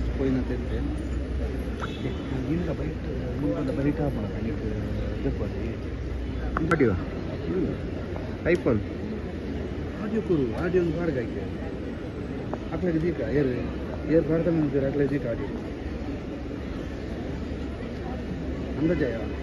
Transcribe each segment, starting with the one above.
ಹೇಳ್ತಾರೆ ಪಾಂಚ್ ಪೋಯಿನ ತೆಂದ್ರೆ ಗಿಂದ ಬೈಟ್ ಮುಂದೆ ಬರೀ ಕಾಪಾಡ ನೀಕು ದೆಪ್ಪಲ್ಲಿ ಆಡಿಯೋ ಐಫೋನ್ ಆಡಿಯೋ ಕುರು ಆಡಿಯೋ ಒಂದು ಬಾರ್ಗ ಆಯ್ಕೆ ಅಕ್ಲಾಗ ದೀಕ ಏರ್ ಏರ್ ಭಾರತ ಮಂದಿರ ಅಕ್ಲಾಗ ದೀಕ ಆಡಿಯೋ ಅಂದಾಜಯ ಅಣ್ಣಪ್ಪ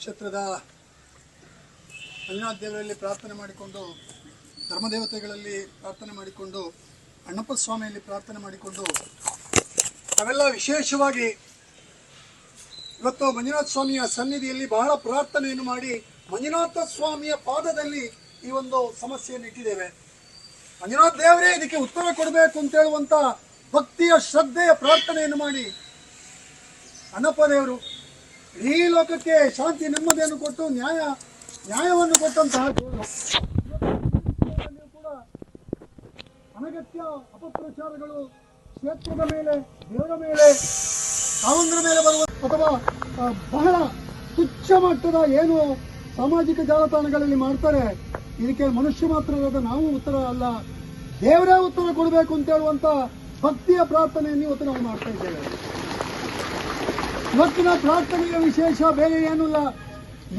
ಕ್ಷೇತ್ರದ ಮಂಜುನಾಥ ದೇವರಲ್ಲಿ ಪ್ರಾರ್ಥನೆ ಮಾಡಿಕೊಂಡು, ಧರ್ಮದೇವತೆಗಳಲ್ಲಿ ಪ್ರಾರ್ಥನೆ ಮಾಡಿಕೊಂಡು ಅಣ್ಣಪ್ಪ ಸ್ವಾಮಿಯಲ್ಲಿ ಪ್ರಾರ್ಥನೆ ಮಾಡಿಕೊಂಡು, ಅವೆಲ್ಲ ವಿಶೇಷವಾಗಿ ಇವತ್ತು ಮಂಜುನಾಥ ಸ್ವಾಮಿಯ ಸನ್ನಿಧಿಯಲ್ಲಿ ಬಹಳ ಪ್ರಾರ್ಥನೆಯನ್ನು ಮಾಡಿ ಮಂಜುನಾಥ ಸ್ವಾಮಿಯ ಪಾದದಲ್ಲಿ ಈ ಒಂದು ಸಮಸ್ಯೆಯನ್ನು ಇಟ್ಟಿದ್ದೇವೆ. ಮಂಜುನಾಥ ದೇವರೇ, ಇದಕ್ಕೆ ಉತ್ತರ ಕೊಡಬೇಕು ಅಂತ ಹೇಳುವಂತ ಭಕ್ತಿಯ ಶ್ರದ್ಧೆಯ ಪ್ರಾರ್ಥನೆಯನ್ನು ಮಾಡಿ ಅಣ್ಣಪ್ಪ ದೇವರು ಇಡೀ ಲೋಕಕ್ಕೆ ಶಾಂತಿ ನೆಮ್ಮದಿಯನ್ನು ಕೊಟ್ಟು ನ್ಯಾಯ, ನ್ಯಾಯವನ್ನು ಕೊಟ್ಟಂತಹ ಕೂಡ ಅನಗತ್ಯ ಅಪಪ್ರಚಾರಗಳು ಕ್ಷೇತ್ರದ ಮೇಲೆ, ದೇವರ ಮೇಲೆ ಕಾವಂದ್ರ ಮೇಲೆ ಬರುವ ಅಥವಾ ಬಹಳ ತುಚ್ಛ ಮಟ್ಟದ ಏನು ಸಾಮಾಜಿಕ ಜಾಲತಾಣಗಳಲ್ಲಿ ಮಾಡ್ತಾರೆ, ಇದಕ್ಕೆ ಮನುಷ್ಯ ಮಾತ್ರವಾದ ನಾವು ಉತ್ತರ ಅಲ್ಲ. ದೇವರೇ ಉತ್ತರ ಕೊಡಬೇಕು ಅಂತ ಹೇಳುವಂತ ಭಕ್ತಿಯ ಪ್ರಾರ್ಥನೆಯನ್ನು ಇವತ್ತು ನಾವು ಮಾಡ್ತಾ ಇದ್ದೇವೆ. ಇವತ್ತಿನ ಪ್ರಾರ್ಥನೆಯ ವಿಶೇಷ ಬೇರೆ ಏನಲ್ಲ.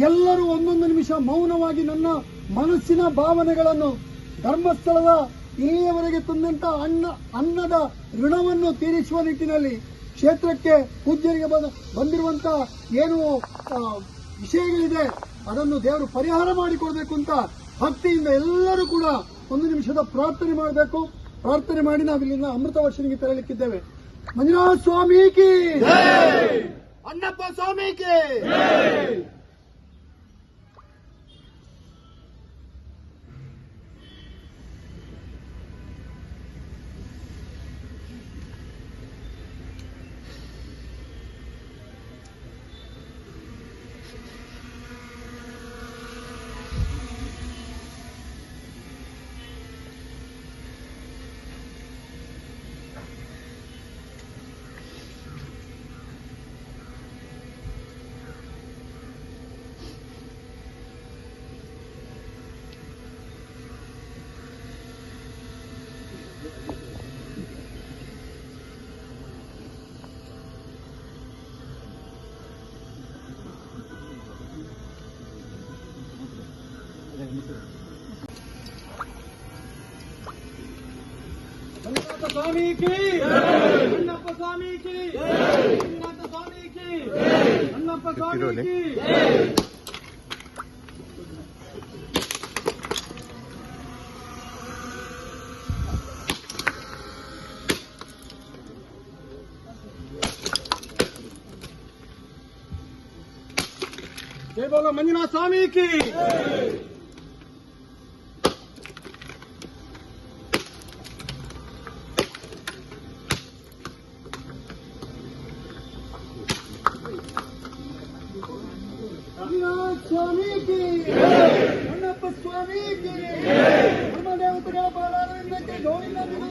ಎಲ್ಲರೂ ಒಂದೊಂದು ನಿಮಿಷ ಮೌನವಾಗಿ ನನ್ನ ಮನಸ್ಸಿನ ಭಾವನೆಗಳನ್ನು ಧರ್ಮಸ್ಥಳದ ಇಲ್ಲಿಯವರೆಗೆ ತಂದಂತ ಅನ್ನ, ಅನ್ನದ ಋಣವನ್ನು ತೀರಿಸುವ ನಿಟ್ಟಿನಲ್ಲಿ ಕ್ಷೇತ್ರಕ್ಕೆ ಪೂಜ್ಯರಿಗೆ ಬಂದ, ಬಂದಿರುವಂತ ಏನು ವಿಷಯಗಳಿದೆ, ಅದನ್ನು ದೇವರು ಪರಿಹಾರ ಮಾಡಿಕೊಡಬೇಕು ಅಂತ ಭಕ್ತಿಯಿಂದ ಎಲ್ಲರೂ ಕೂಡ ಒಂದು ನಿಮಿಷದ ಪ್ರಾರ್ಥನೆ ಮಾಡಬೇಕು. ಪ್ರಾರ್ಥನೆ ಮಾಡಿ ನಾವು ಇಲ್ಲಿನ ಅಮೃತ ವರ್ಷನಿಗೆ ತೆರಳಿಕ್ಕಿದ್ದೇವೆ ಮಂಜುನಾಥ ಸ್ವಾಮಿ ಕಿ स्वामी की स्वामी की स्वामी की स्वामी की जय बोलो मंजुनाथ स्वामी की।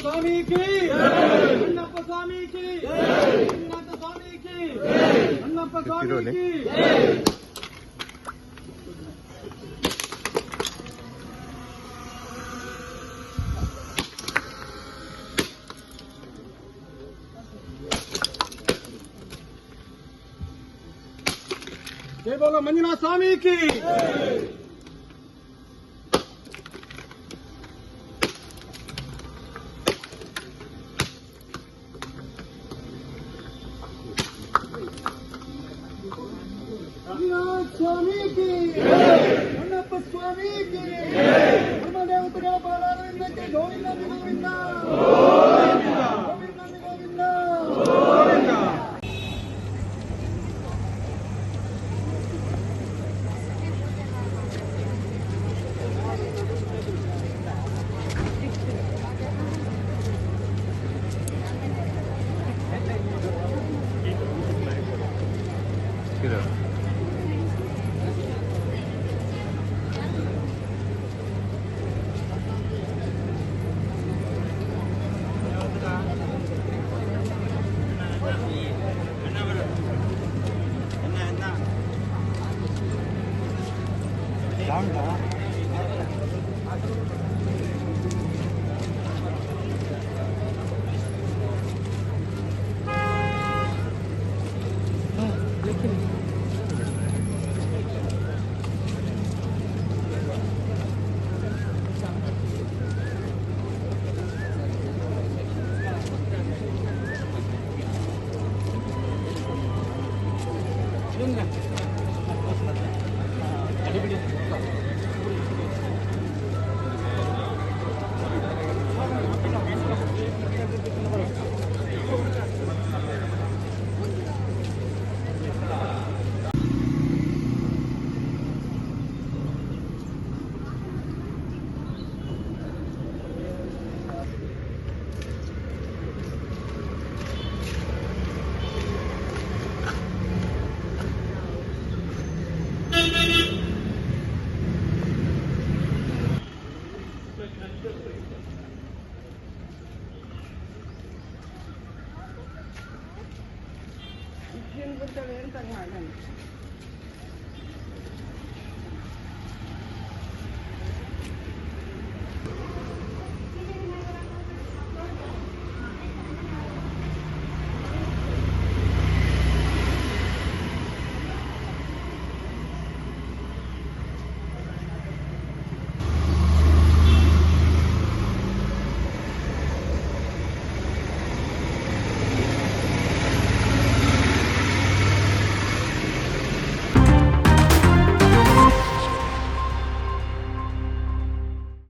స్వామి కి అన్నప్ప స్వామి కి అన్నప్ప స్వామి కి అన్నప్ప బోలో మంజునాథ స్వామికి. 있네.